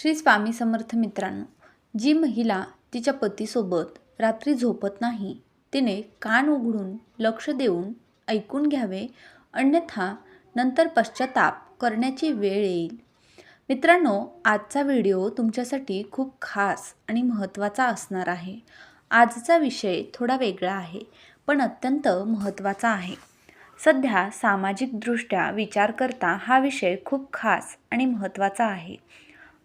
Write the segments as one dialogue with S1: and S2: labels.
S1: श्री स्वामी समर्थ मित्रांनो जी महिला तिच्या पतीसोबत रात्री झोपत नाही तिने कान उघडून लक्ष देऊन ऐकून घ्यावे अन्यथा नंतर पश्चाताप करण्याची वेळ येईल. मित्रांनो आजचा व्हिडिओ तुमच्यासाठी खूप खास आणि महत्त्वाचा असणार आहे. आजचा विषय थोडा वेगळा आहे पण अत्यंत महत्त्वाचा आहे. सध्या सामाजिकदृष्ट्या विचार करता हा विषय खूप खास आणि महत्त्वाचा आहे.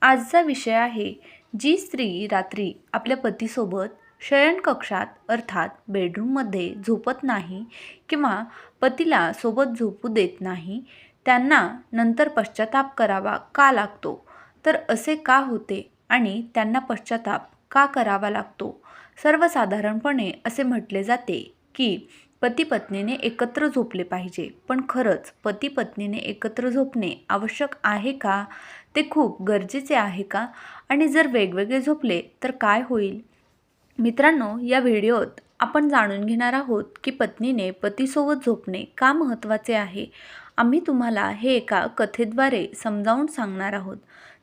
S1: आजचा विषय आहे जी स्त्री रात्री आपल्या पतीसोबत शयनकक्षात अर्थात बेडरूममध्ये झोपत नाही किंवा पतीला सोबत झोपू देत नाही त्यांना नंतर पश्चाताप करावा का लागतो? तर असे का होते आणि त्यांना पश्चाताप का करावा लागतो? सर्वसाधारणपणे असे म्हटले जाते की पती पत्नीने एकत्र झोपले पाहिजे. पण खरंच पती पत्नीने एकत्र झोपणे आवश्यक आहे का? ते खूप गरजेचे आहे का? आणि जर वेगवेगळे झोपले तर काय होईल? मित्रांनो या व्हिडिओत आपण जाणून घेणार आहोत की पत्नीने पतीसोबत झोपणे का महत्त्वाचे आहे. आम्ही तुम्हाला हे एका कथेद्वारे समजावून सांगणार आहोत.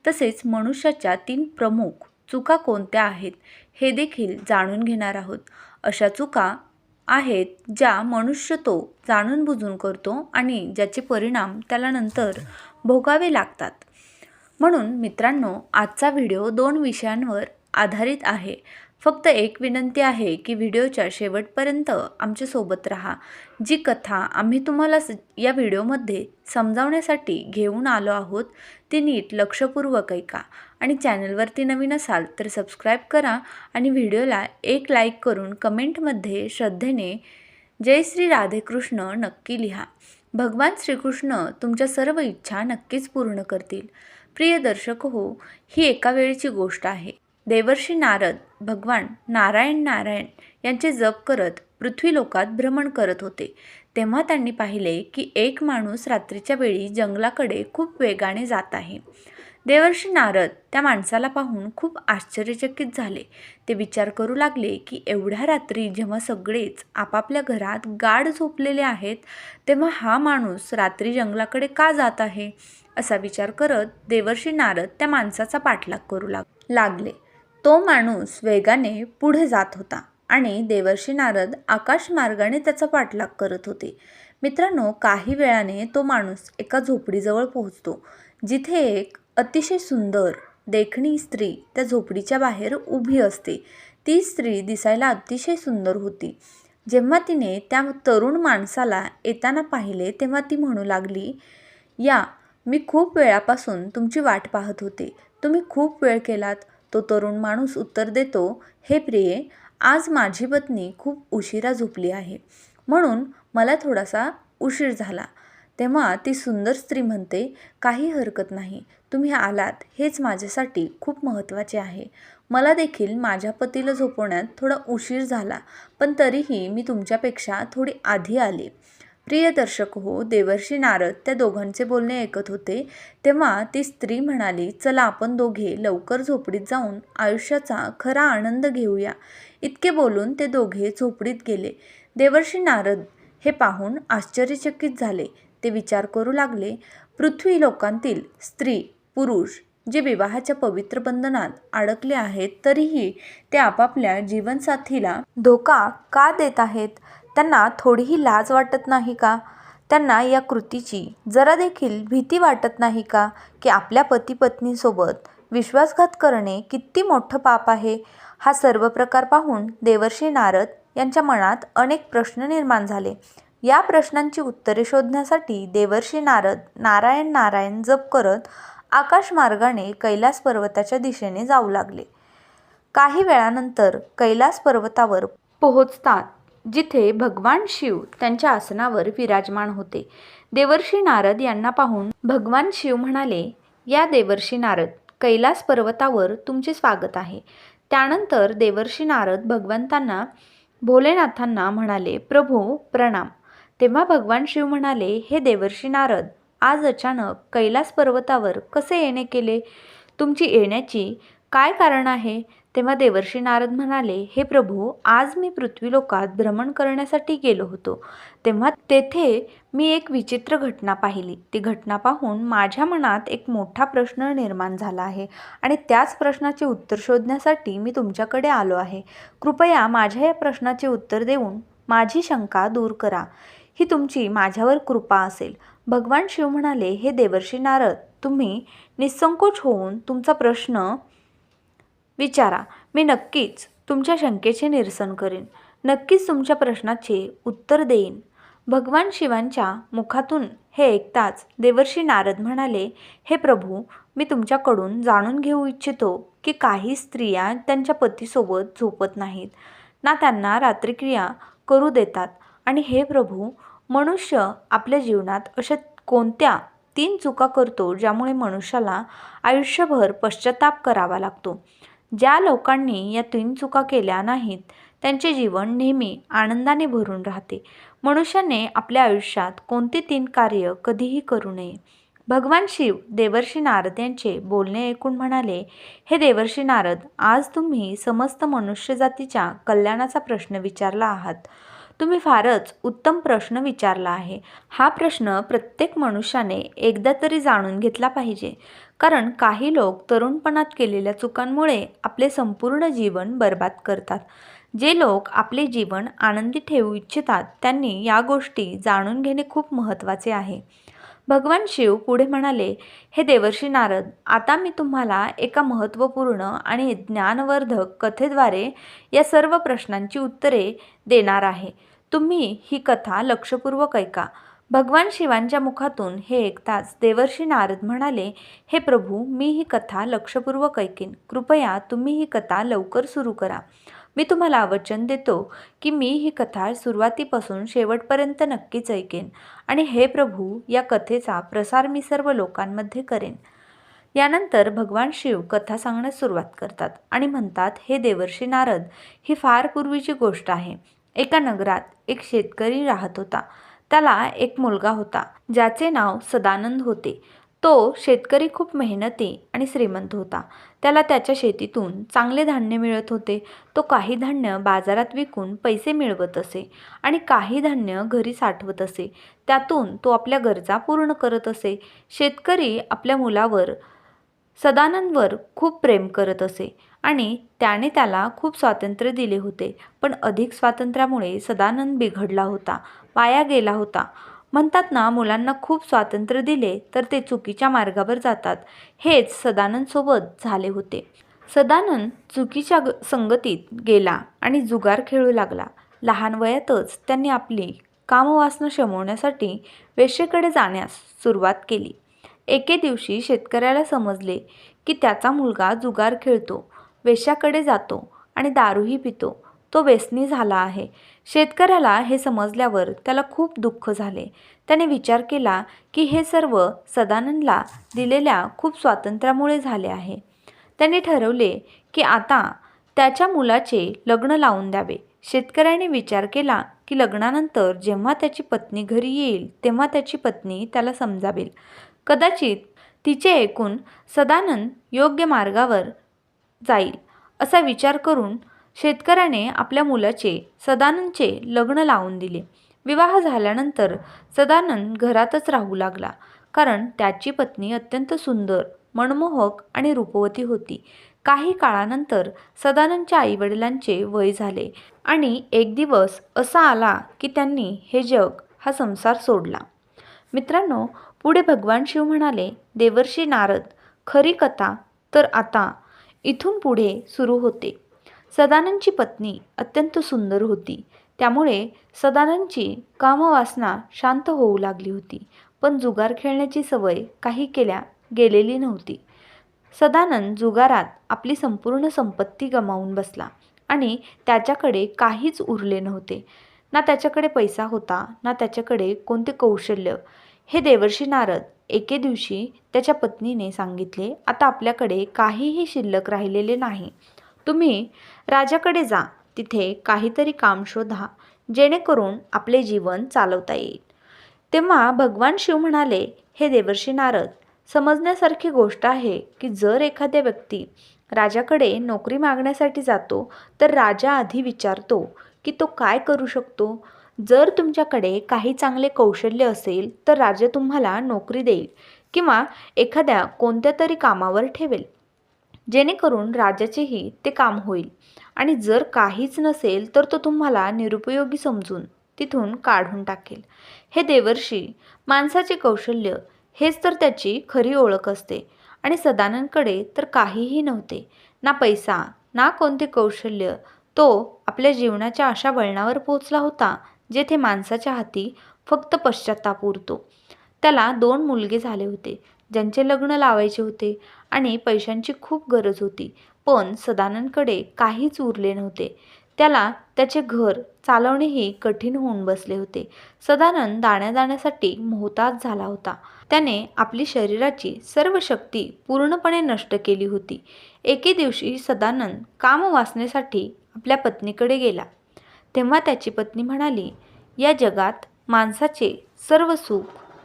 S1: तसेच मनुष्याच्या तीन प्रमुख चुका कोणत्या आहेत हे देखील जाणून घेणार आहोत. अशा चुका आहेत ज्या मनुष्य तो जाणून बुजून करतो आणि ज्याचे परिणाम त्याला नंतर भोगावे लागतात. म्हणून मित्रांनो आजचा व्हिडिओ दोन विषयांवर आधारित आहे. फक्त एक विनंती आहे की व्हिडिओच्या शेवटपर्यंत आमच्यासोबत राहा. जी कथा आम्ही तुम्हाला स या व्हिडिओमध्ये समजावण्यासाठी घेऊन आलो आहोत ती नीट लक्षपूर्वक ऐका. आणि चॅनलवरती नवीन असाल तर सबस्क्राईब करा आणि व्हिडिओला एक लाईक करून कमेंटमध्ये श्रद्धेने जय श्री राधेकृष्ण नक्की लिहा. भगवान श्रीकृष्ण तुमच्या सर्व इच्छा नक्कीच पूर्ण करतील. प्रिय दर्शक हो ही एका वेळेची गोष्ट आहे. देवर्षी नारद भगवान नारायण नारायण यांचे जप करत पृथ्वी लोकात भ्रमण करत होते. तेव्हा त्यांनी पाहिले की एक माणूस रात्रीच्या वेळी जंगलाकडे खूप वेगाने जात आहे. देवर्षी नारद त्या माणसाला पाहून खूप आश्चर्यचकित झाले. ते विचार करू लागले की एवढ्या रात्री जेव्हा सगळेच आपापल्या घरात गाढ झोपलेले आहेत तेव्हा हा माणूस रात्री जंगलाकडे का जात आहे? असा विचार करत देवर्षी नारद त्या माणसाचा पाठलाग करू लाग लागले. तो माणूस वेगाने पुढे जात होता आणि देवर्षी नारद आकाशमार्गाने त्याचा पाठलाग करत होते. मित्रांनो काही वेळाने तो माणूस एका झोपडीजवळ पोहोचतो जिथे एक अतिशय सुंदर देखणी स्त्री त्या झोपडीच्या बाहेर उभी असते. ती स्त्री दिसायला अतिशय सुंदर होती. जेव्हा तिने त्या तरुण माणसाला येताना पाहिले तेव्हा ती म्हणू लागली या मी खूप वेळापासून तुमची वाट पाहत होते. तुम्ही खूप वेळ केलात. तो तरुण माणूस उत्तर देतो हे प्रिये आज माझी पत्नी खूप उशिरा झोपली आहे. म्हणून मला थोडासा उशीर झाला. तेव्हा ती सुंदर स्त्री म्हणते काही हरकत नाही. तुम्ही आलात. हेच माझ्यासाठी खूप महत्त्वाचे आहे. मला देखील माझ्या पतीला झोपवण्यात थोडा उशीर झाला पण तरीही मी तुमच्यापेक्षा थोडी आधी आले. प्रिय दर्शक हो देवर्षी नारद त्या दोघांचे बोलणे ऐकत होते. तेव्हा ती स्त्री म्हणाली चला आपण दोघे लवकर झोपडीत जाऊन आयुष्याचा खरा आनंद घेऊया. इतके बोलून ते दोघे झोपडीत गेले. देवर्षी नारद हे पाहून आश्चर्यचकित झाले. ते विचार करू लागले पृथ्वी लोकांतील स्त्री पुरुष जे विवाहाच्या पवित्र बंधनात अडकले आहेत तरीही ते आपापल्या जीवनसाथीला धोका का देत आहेत? त्यांना थोडीही लाज वाटत नाही का? त्यांना या कृतीची जरा देखील भीती वाटत नाही का की आपल्या पती पत्नीसोबत विश्वासघात करणे किती मोठं पाप आहे? हा सर्व प्रकार पाहून देवर्षी नारद यांच्या मनात अनेक प्रश्न निर्माण झाले. या प्रश्नांची उत्तरे शोधण्यासाठी देवर्षी नारद नारायण नारायण जप करत आकाशमार्गाने कैलास पर्वताच्या दिशेने जाऊ लागले. काही वेळानंतर कैलास पर्वतावर पोहोचतात. जिथे भगवान शिव त्यांच्या आसनावर विराजमान होते. देवर्षी नारद यांना पाहून भगवान शिव म्हणाले या देवर्षी नारद कैलास पर्वतावर तुमचे स्वागत आहे. त्यानंतर देवर्षी नारद भगवंतांना भोलेनाथांना म्हणाले प्रभू प्रणाम. तेव्हा भगवान शिव म्हणाले हे देवर्षी नारद आज अचानक कैलास पर्वतावर कसे येणे केले? तुमची येण्याची काय कारण आहे? तेव्हा देवर्षी नारद म्हणाले हे प्रभू आज मी पृथ्वीलोकात भ्रमण करण्यासाठी गेलो होतो. तेव्हा तेथे मी एक विचित्र घटना पाहिली. ती घटना पाहून माझ्या मनात एक मोठा प्रश्न निर्माण झाला आहे आणि त्याच प्रश्नाचे उत्तर शोधण्यासाठी मी तुमच्याकडे आलो आहे. कृपया माझ्या या प्रश्नाचे उत्तर देऊन माझी शंका दूर करा. ही तुमची माझ्यावर कृपा असेल. भगवान शिव म्हणाले हे देवर्षी नारद तुम्ही निसंकोच होऊन तुमचा प्रश्न विचारा मी नक्कीच तुमच्या शंकेचे निरसन करेन. नक्कीच तुमच्या प्रश्नाचे उत्तर देईन. भगवान शिवांच्या मुखातून हे ऐकताच देवर्षी नारद म्हणाले हे प्रभू मी तुमच्याकडून जाणून घेऊ इच्छितो की काही स्त्रिया त्यांच्या पतीसोबत झोपत नाहीत. ना त्यांना रात्रिक्रिया करू देतात. आणि हे प्रभू मनुष्य आपल्या जीवनात अशा कोणत्या तीन चुका करतो ज्यामुळे मनुष्याला आयुष्यभर पश्चाताप करावा लागतो? ज्या लोकांनी या तीन चुका केल्या नाहीत त्यांचे जीवन नेहमी आनंदाने भरून राहते. मनुष्याने आपल्या आयुष्यात कोणती तीन कार्य कधीही करू नये. भगवान शिव देवर्षी नारद यांचे बोलणे ऐकून म्हणाले हे देवर्षी नारद आज तुम्ही समस्त मनुष्यजातीच्या कल्याणाचा प्रश्न विचारला आहात. तुम्ही फारच उत्तम प्रश्न विचारला आहे. हा प्रश्न प्रत्येक मनुष्याने एकदा तरी जाणून घेतला पाहिजे. कारण काही लोक तरुणपणात केलेल्या चुकांमुळे आपले संपूर्ण जीवन बर्बाद करतात. जे लोक आपले जीवन आनंदी ठेवू इच्छितात त्यांनी या गोष्टी जाणून घेणे खूप महत्त्वाचे आहे. भगवान शिव पुढे म्हणाले हे देवर्षी नारद आता मी तुम्हाला एका महत्त्वपूर्ण आणि ज्ञानवर्धक कथेद्वारे या सर्व प्रश्नांची उत्तरे देणार आहे. तुम्ही ही कथा लक्षपूर्वक ऐका. भगवान शिवांच्या मुखातून हे ऐकताच देवर्षी नारद म्हणाले हे प्रभू मी ही कथा लक्षपूर्वक ऐकेन. कृपया तुम्ही ही कथा लवकर सुरू करा. मी तुम्हाला वचन देतो की मी ही कथा सुरुवातीपासून शेवटपर्यंत नक्कीच ऐकेन आणि हे प्रभू या कथेचा प्रसार मी सर्व लोकांमध्ये करेन. यानंतर भगवान शिव कथा सांगण्यास सुरुवात करतात आणि म्हणतात हे देवर्षी नारद ही फार पूर्वीची गोष्ट आहे. एका नगरात एक शेतकरी राहत होता. त्याला एक मुलगा होता ज्याचे नाव सदानंद होते. तो शेतकरी खूप मेहनती आणि श्रीमंत होता. त्याला त्याच्या शेतीतून चांगले धान्य मिळत होते. तो काही धान्य बाजारात विकून पैसे मिळवत असे आणि काही धान्य घरी साठवत असे. त्यातून तो आपल्या गरजा पूर्ण करत असे. शेतकरी आपल्या मुलावर सदानंदवर खूप प्रेम करत असे आणि त्याने त्याला खूप स्वातंत्र्य दिले होते. पण अधिक स्वातंत्र्यामुळे सदानंद बिघडला होता वाया गेला होता. म्हणतात ना मुलांना खूप स्वातंत्र्य दिले तर ते चुकीच्या मार्गावर जातात. हेच सदानंदसोबत झाले होते. सदानंद चुकीच्या ग संगतीत गेला आणि जुगार खेळू लागला. लहान वयातच त्यांनी आपली कामवासना शमवण्यासाठी वेशेकडे जाण्यास सुरुवात केली. एके दिवशी शेतकऱ्याला समजले की त्याचा मुलगा जुगार खेळतो वेश्याकडे जातो आणि दारूही पितो. तो व्यसनी झाला आहे. शेतकऱ्याला हे समजल्यावर त्याला खूप दुःख झाले. त्याने विचार केला की हे सर्व सदानंदला दिलेल्या खूप स्वातंत्र्यामुळे झाले आहे. त्याने ठरवले की आता त्याच्या मुलाचे लग्न लावून द्यावे. शेतकऱ्याने विचार केला की लग्नानंतर जेव्हा त्याची पत्नी घरी येईल तेव्हा त्याची पत्नी त्याला समजावेल. कदाचित तिचे ऐकून सदानंद योग्य मार्गावर जाईल असा विचार करून शेतकऱ्याने आपल्या मुलाचे सदानंदचे लग्न लावून दिले. विवाह झाल्यानंतर सदानंद घरातच राहू लागला कारण त्याची पत्नी अत्यंत सुंदर मनमोहक आणि रूपवती होती. काही काळानंतर सदानंदच्या आईवडिलांचे वय झाले आणि एक दिवस असा आला की त्यांनी हे जग हा संसार सोडला. मित्रांनो पुढे भगवान शिव म्हणाले देवर्षी नारद खरी कथा तर आता इथून पुढे सुरू होते. सदानंदची पत्नी अत्यंत सुंदर होती. त्यामुळे सदानंदची कामवासना शांत होऊ लागली होती. पण जुगार खेळण्याची सवय काही केल्या गेलेली नव्हती. सदानंद जुगारात आपली संपूर्ण संपत्ती गमावून बसला आणि त्याच्याकडे काहीच उरले नव्हते. ना त्याच्याकडे पैसा होता ना त्याच्याकडे कोणते कौशल्य. हे देवर्षी नारद एके दिवशी त्याच्या पत्नीने सांगितले आता आपल्याकडे काहीही शिल्लक राहिलेले नाही. तुम्ही राजाकडे जा. तिथे काहीतरी काम शोधा जेणेकरून आपले जीवन चालवता येईल. तेव्हा भगवान शिव म्हणाले हे देवर्षी नारद समजण्यासारखी गोष्ट आहे की जर एखाद्या व्यक्ती राजाकडे नोकरी मागण्यासाठी जातो तर राजा आधी विचारतो की तो काय करू शकतो? जर तुमच्याकडे काही चांगले कौशल्य असेल तर राजा तुम्हाला नोकरी देईल किंवा एखाद्या कोणत्या तरी कामावर ठेवेल. जेणेकरून राजाचेही ते काम होईल. आणि जर काहीच नसेल तर तो तुम्हाला निरुपयोगी समजून तिथून काढून टाकेल. हे देवर्षी माणसाचे कौशल्य हेच तर त्याची खरी ओळख असते. आणि सदानंदकडे तर काहीही नव्हते. ना पैसा ना कोणते कौशल्य तो आपल्या जीवनाच्या अशा वळणावर पोचला होता जेथे माणसाच्या हाती फक्त पश्चाताप उरतो. त्याला दोन मुलगे झाले होते ज्यांचे लग्न लावायचे होते आणि पैशांची खूप गरज होती. पण सदानंदकडे काहीच उरले नव्हते. त्याला त्याचे घर चालवणेही कठीण होऊन बसले होते. सदानंद दाण्या जाण्यासाठी मोहताज झाला होता. त्याने आपली शरीराची सर्व शक्ती पूर्णपणे नष्ट केली होती. एके दिवशी सदानंद काम वाचण्यासाठी आपल्या पत्नीकडे गेला. तेव्हा त्याची पत्नी म्हणाली या जगात माणसाचे सर्व सुख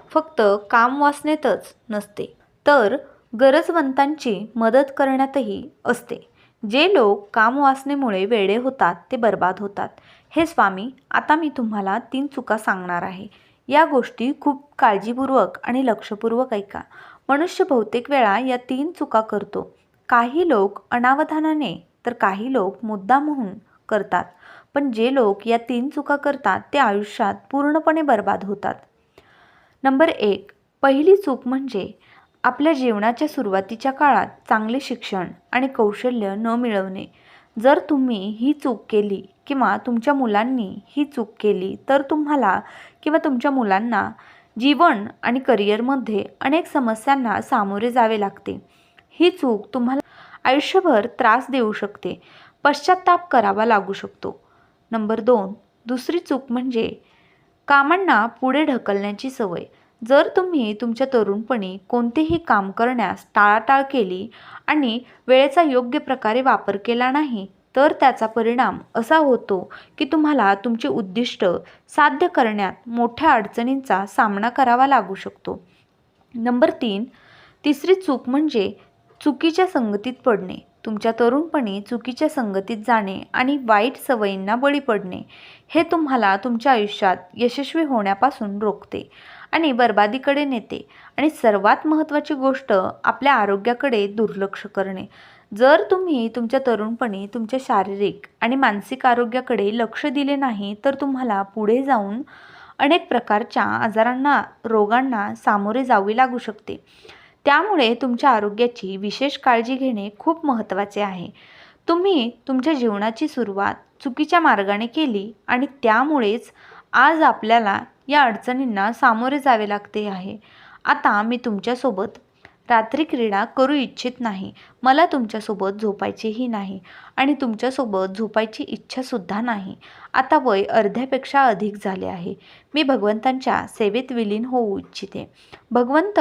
S1: फक्त कामवासनेतच नसते. तर गरजवंतांची मदत करण्यातही असते. जे लोक कामवासनेमुळे वेडे होतात ते बर्बाद होतात. हे स्वामी आता मी तुम्हाला तीन चुका सांगणार आहे. या गोष्टी खूप काळजीपूर्वक आणि लक्षपूर्वक ऐका. मनुष्य बहुतेक वेळा या तीन चुका करतो. काही लोक अनावधानाने तर काही लोक मुद्दामहून करतात. पण जे लोक या तीन चुका करतात ते आयुष्यात पूर्णपणे बर्बाद होतात. नंबर एक पहिली चूक म्हणजे आपल्या जीवनाच्या सुरुवातीच्या काळात चांगले शिक्षण आणि कौशल्य न मिळवणे. जर तुम्ही ही चूक केली किंवा तुमच्या मुलांनी ही चूक केली तर तुम्हाला किंवा तुमच्या मुलांना जीवन आणि करिअरमध्ये अनेक समस्यांना सामोरे जावे लागते. ही चूक तुम्हाला आयुष्यभर त्रास देऊ शकते पश्चाताप करावा लागू शकतो. नंबर दोन. दुसरी चूक म्हणजे कामांना पुढे ढकलण्याची सवय. जर तुम्ही तुमच्या तरुणपणी कोणतेही काम करण्यास टाळाटाळ केली आणि वेळेचा योग्य प्रकारे वापर केला नाही तर त्याचा परिणाम असा होतो की तुम्हाला तुमचे उद्दिष्ट साध्य करण्यात मोठ्या अडचणींचा सामना करावा लागू शकतो. नंबर तीन. तिसरी चूक म्हणजे चुकीच्या संगतीत पडणे. तुमच्या तरुणपणी चुकीच्या संगतीत जाणे आणि वाईट सवयींना बळी पडणे हे तुम्हाला तुमच्या आयुष्यात यशस्वी होण्यापासून रोखते आणि बर्बादीकडे नेते आणि सर्वात महत्त्वाची गोष्ट आपल्या आरोग्याकडे दुर्लक्ष करणे. जर तुम्ही तुमच्या तरुणपणी तुमच्या शारीरिक आणि मानसिक आरोग्याकडे लक्ष दिले नाही तर तुम्हाला पुढे जाऊन अनेक प्रकारच्या आजारांना रोगांना सामोरे जावे लागू शकते. त्यामुळे तुमच्या आरोग्याची विशेष काळजी घेणे खूप महत्त्वाचे आहे. तुम्ही तुमच्या जीवनाची सुरुवात चुकीच्या मार्गाने केली आणि त्यामुळेच आज आपल्याला या अडचणींना सामोरे जावे लागते आहे. आता मी तुमच्यासोबत रात्री क्रीडा करू इच्छित नाही. मला तुमच्यासोबत झोपायचेही नाही आणि तुमच्यासोबत झोपायची इच्छासुद्धा नाही. आता वय अर्ध्यापेक्षा अधिक झाले आहे. मी भगवंतांच्या सेवेत विलीन होऊ इच्छिते. भगवंत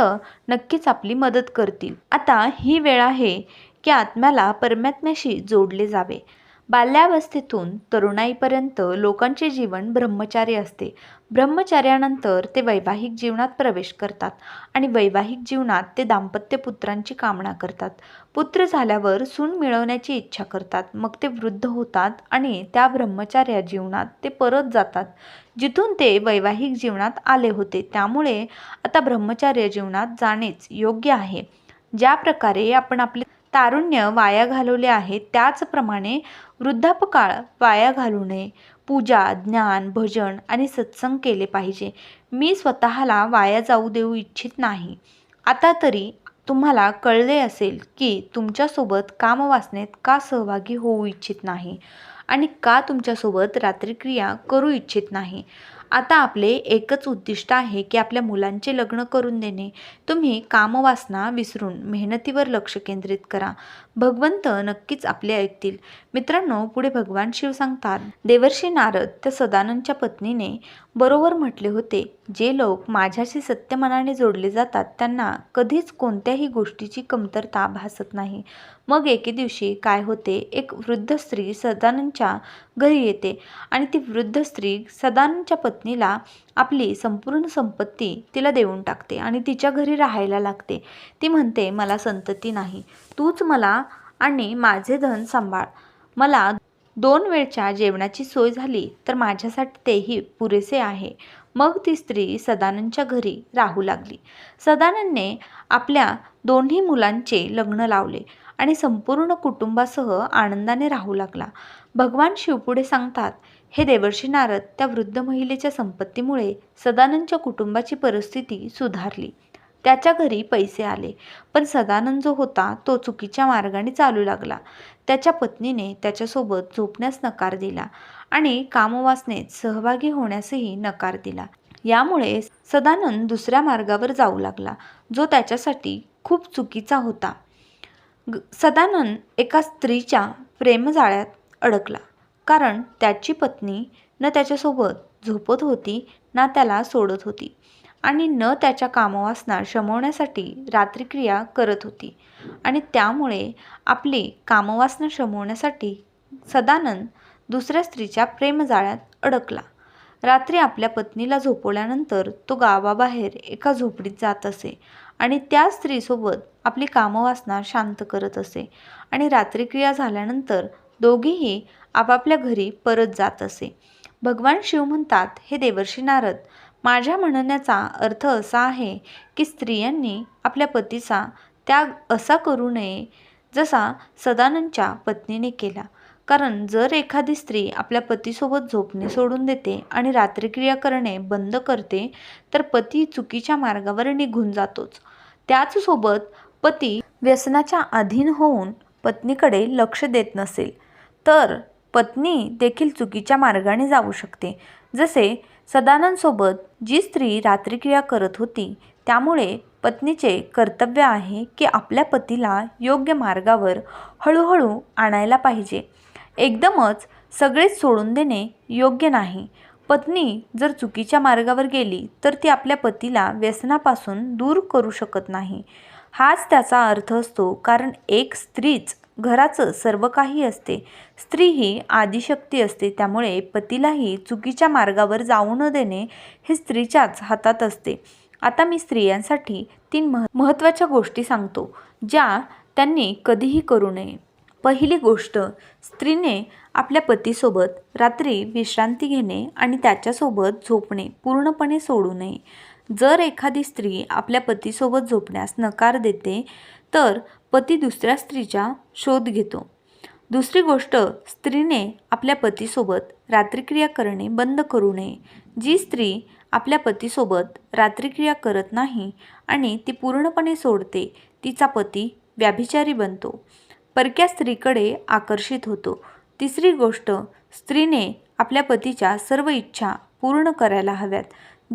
S1: नक्कीच आपली मदत करतील. आता ही वेळ आहे की आत्म्याला परमात्म्याशी जोडले जावे. बाल्यावस्थेतून तरुणाईपर्यंत लोकांचे जीवन ब्रह्मचारी असते. ब्रह्मचार्यानंतर ते वैवाहिक जीवनात प्रवेश करतात आणि वैवाहिक जीवनात ते दाम्पत्य पुत्रांची कामना करतात. पुत्र झाल्यावर सून मिळवण्याची इच्छा करतात. मग ते वृद्ध होतात आणि त्या ब्रह्मचार्या जीवनात ते परत जातात. जिथून ते वैवाहिक जीवनात आले होते. त्यामुळे आता ब्रह्मचार्य जीवनात जाणेच योग्य आहे. ज्या प्रकारे आपण आपले तारुण्य वाया घालवले आहे त्याचप्रमाणे वृद्धापकाळ वाया घालू नये. पूजा ज्ञान भजन आणि सत्संग केले पाहिजे. मी स्वतःला वाया जाऊ देऊ इच्छित नाही. आता तरी तुम्हाला कळले असेल की तुमच्यासोबत कामवासनेत का सहभागी होऊ इच्छित नाही आणि का तुमच्यासोबत रात्रिक्रिया करू इच्छित नाही. आता आपले एकच उद्दिष्ट आहे की आपल्या मुलांचे लग्न करून देणे. तुम्ही कामवासना विसरून मेहनतीवर लक्ष केंद्रित करा. भगवंत नक्कीच आपले ऐकतील. मित्रांनो पुढे भगवान शिव सांगतात देवर्षी नारद त्या सदानंदच्या पत्नीने बरोबर म्हटले होते. जे लोक माझ्याशी सत्यमनाने जोडले जातात त्यांना कधीच कोणत्याही गोष्टीची कमतरता भासत नाही. मग एके दिवशी काय होते? एक वृद्ध स्त्री सदानंदच्या घरी येते आणि ती वृद्ध स्त्री सदानंदच्या पत्नीला आपली संपूर्ण संपत्ती तिला देऊन टाकते आणि तिच्या घरी राहायला लागते. ती म्हणते मला संतती नाही. तूच मला आणि माझे धन सांभाळ. मला दोन वेळच्या जेवणाची सोय झाली तर माझ्यासाठी तेही पुरेसे आहे. मग ती स्त्री सदानंदच्या घरी राहू लागली. सदानंदने आपल्या दोन्ही मुलांचे लग्न लावले आणि संपूर्ण कुटुंबासह आनंदाने राहू लागला. भगवान शिवपुढे सांगतात हे देवर्षी नारद त्या वृद्ध महिलेच्या संपत्तीमुळे सदानंदच्या कुटुंबाची परिस्थिती सुधारली. त्याच्या घरी पैसे आले. पण सदानंद जो होता तो चुकीच्या मार्गाने चालू लागला. त्याच्या पत्नीने त्याच्यासोबत झोपण्यास नकार दिला आणि कामवासनेत सहभागी होण्यासही नकार दिला. यामुळे सदानंद दुसऱ्या मार्गावर जाऊ लागला जो त्याच्यासाठी खूप चुकीचा होता. ग- सदानंद एका स्त्रीच्या प्रेमजाळ्यात अडकला. कारण त्याची पत्नी न त्याच्यासोबत झोपत होती ना त्याला सोडत होती. आणि न त्याच्या कामवासना शमवण्यासाठी रात्रिक्रिया करत होती. आणि त्यामुळे आपली कामवासना शमवण्यासाठी सदानंद दुसऱ्या स्त्रीच्या प्रेमजाळ्यात अडकला. रात्री आपल्या पत्नीला झोपवल्यानंतर तो गावाबाहेर एका झोपडीत जात असे आणि त्या स्त्रीसोबत आपली कामवासना शांत करत असे आणि रात्रिक्रिया झाल्यानंतर दोघेही आपापल्या घरी परत जात असे. भगवान शिव म्हणतात हे देवर्षी नारद माझ्या म्हणण्याचा अर्थ असा आहे की स्त्रियांनी आपल्या पतीचा त्याग असा करू नये जसा सदानंदच्या पत्नीने केला. कारण जर एखादी स्त्री आपल्या पतीसोबत झोपणे सोडून देते आणि रात्रिक्रिया करणे बंद करते तर पती चुकीच्या मार्गावर निघून जातोच. त्याचसोबत पती व्यसनाच्या अधीन होऊन पत्नीकडे लक्ष देत नसेल तर पत्नी देखील चुकीच्या मार्गाने जाऊ शकते. जसे सदानंदसोबत जी स्त्री रात्रिक्रिया करत होती त्यामुळे पत्नीचे कर्तव्य आहे की आपल्या पतीला योग्य मार्गावर हळूहळू आणायला पाहिजे. एकदमच सगळेच सोडून देणे योग्य नाही. पत्नी जर चुकीच्या मार्गावर गेली तर ती आपल्या पतीला व्यसनापासून दूर करू शकत नाही. हाच त्याचा अर्थ असतो कारण एक स्त्रीच घराचं सर्व काही असते. स्त्री ही आदिशक्ती असते त्यामुळे पतीलाही चुकीच्या मार्गावर जाऊ न देणे हे स्त्रीच्याच हातात असते. आता मी स्त्रियांसाठी तीन मह महत्त्वाच्या गोष्टी सांगतो ज्या त्यांनी कधीही करू नये. पहिली गोष्ट स्त्रीने आपल्या पतीसोबत रात्री विश्रांती घेणे आणि त्याच्यासोबत झोपणे पूर्णपणे सोडू नये. जर एखादी स्त्री आपल्या पतीसोबत झोपण्यास नकार देते तर पती दुसऱ्या स्त्रीचा शोध घेतो. दुसरी गोष्ट स्त्रीने आपल्या पतीसोबत रात्रिक्रिया करणे बंद करू नये. जी स्त्री आपल्या पतीसोबत रात्रिक्रिया करत नाही आणि ती पूर्णपणे सोडते तिचा पती व्याभिचारी बनतो. परक्या स्त्रीकडे आकर्षित होतो. तिसरी गोष्ट स्त्रीने आपल्या पतीच्या सर्व इच्छा पूर्ण करायला हव्यात.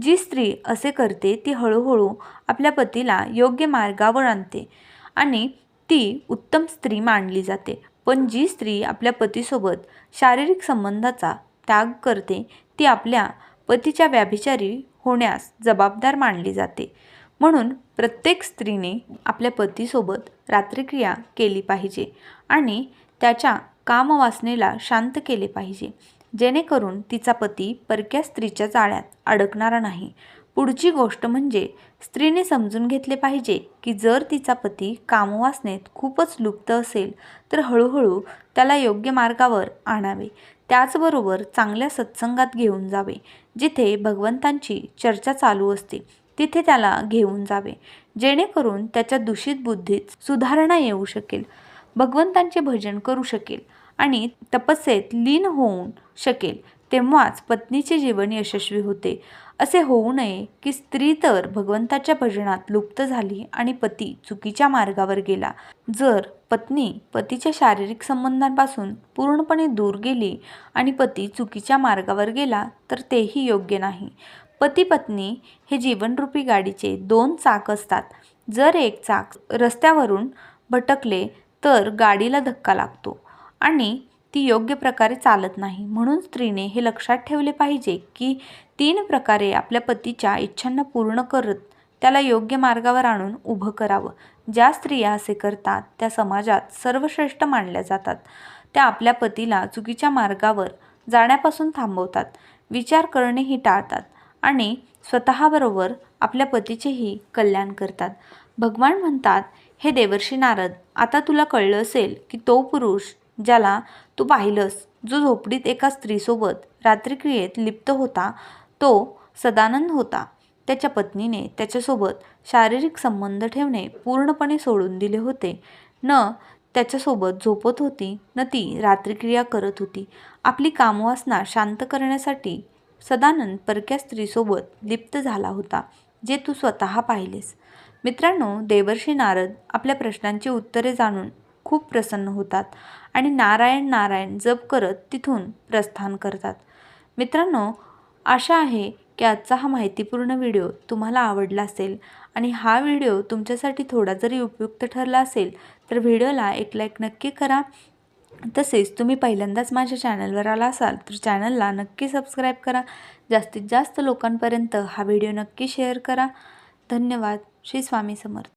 S1: जी स्त्री असे करते ती हळूहळू आपल्या पतीला योग्य मार्गावर आणते. आणि ती उत्तम स्त्री मानली जाते. पण जी स्त्री आपल्या पतीसोबत शारीरिक संबंधाचा त्याग करते ती आपल्या पतीच्या व्याभिचारी होण्यास जबाबदार मानली जाते. म्हणून प्रत्येक स्त्रीने आपल्या पतीसोबत रात्रिक्रिया केली पाहिजे आणि त्याच्या कामवासनेला शांत केले पाहिजे जेणेकरून तिचा पती परक्या स्त्रीच्या जाळ्यात अडकणारा नाही. पुढची गोष्ट म्हणजे स्त्रीने समजून घेतले पाहिजे की जर तिचा पती कामवासनेत खूपच लुप्त असेल तर हळूहळू त्याला योग्य मार्गावर आणावे. त्याचबरोबर चांगल्या सत्संगात घेऊन जावे जिथे भगवंतांची चर्चा चालू असते. तिथे त्याला घेऊन जावे जेणेकरून त्याच्या दूषित बुद्धीत सुधारणा येऊ शकेल भगवंतांचे भजन करू शकेल आणि तपस्येत लीन होऊन शकेल. तेव्हाच पत्नीचे जीवन यशस्वी होते. असे होऊ नये की स्त्री तर भगवंताच्या भजनात लुप्त झाली आणि पती चुकीच्या मार्गावर गेला. जर पत्नी पतीच्या शारीरिक संबंधांपासून पूर्णपणे दूर गेली आणि पती चुकीच्या मार्गावर गेला तर तेही योग्य नाही. पती पत्नी हे जीवनरूपी गाडीचे दोन चाक असतात. जर एक चाक रस्त्यावरून भटकले तर गाडीला धक्का लागतो. आणि ती योग्य प्रकारे चालत नाही. म्हणून स्त्रीने हे लक्षात ठेवले पाहिजे की तीन प्रकारे आपल्या पतीच्या इच्छांना पूर्ण करत त्याला योग्य मार्गावर आणून उभं करावं. ज्या स्त्रिया असे करतात त्या समाजात सर्वश्रेष्ठ मानल्या जातात. त्या आपल्या पतीला चुकीच्या मार्गावर जाण्यापासून थांबवतात. विचार करणेही टाळतात आणि स्वतःबरोबर आपल्या पतीचेही कल्याण करतात. भगवान म्हणतात हे देवर्षी नारद आता तुला कळलं असेल की तो पुरुष ज्याला तू पाहिलंस जो झोपडीत एका स्त्रीसोबत रात्रिक्रियेत लिप्त होता तो सदानंद होता. त्याच्या पत्नीने त्याच्यासोबत शारीरिक संबंध ठेवणे पूर्णपणे सोडून दिले होते. न त्याच्यासोबत झोपत होती न ती रात्रिक्रिया करत होती. आपली कामवासना शांत करण्यासाठी सदानंद परक्या स्त्रीसोबत लिप्त झाला होता जे तू स्वतः पाहिलेस. मित्रांनो देवर्षी नारद आपल्या प्रश्नांची उत्तरे जाणून खूप प्रसन्न होतात आणि नारायण नारायण जप करत तिथून प्रस्थान करतात. मित्रांनो आशा आहे की आजचा हा माहितीपूर्ण व्हिडिओ तुम्हाला आवडला असेल आणि हा व्हिडिओ तुमच्यासाठी थोडा जरी उपयुक्त ठरला असेल तर व्हिडिओला एक लाईक नक्की करा. तसेच तुम्ही पहिल्यांदाच माझ्या चॅनलवर आला असाल तर चॅनलला नक्की सबस्क्राईब करा. जास्तीत जास्त लोकांपर्यंत हा व्हिडिओ नक्की शेअर करा. धन्यवाद. श्री स्वामी समर्थ.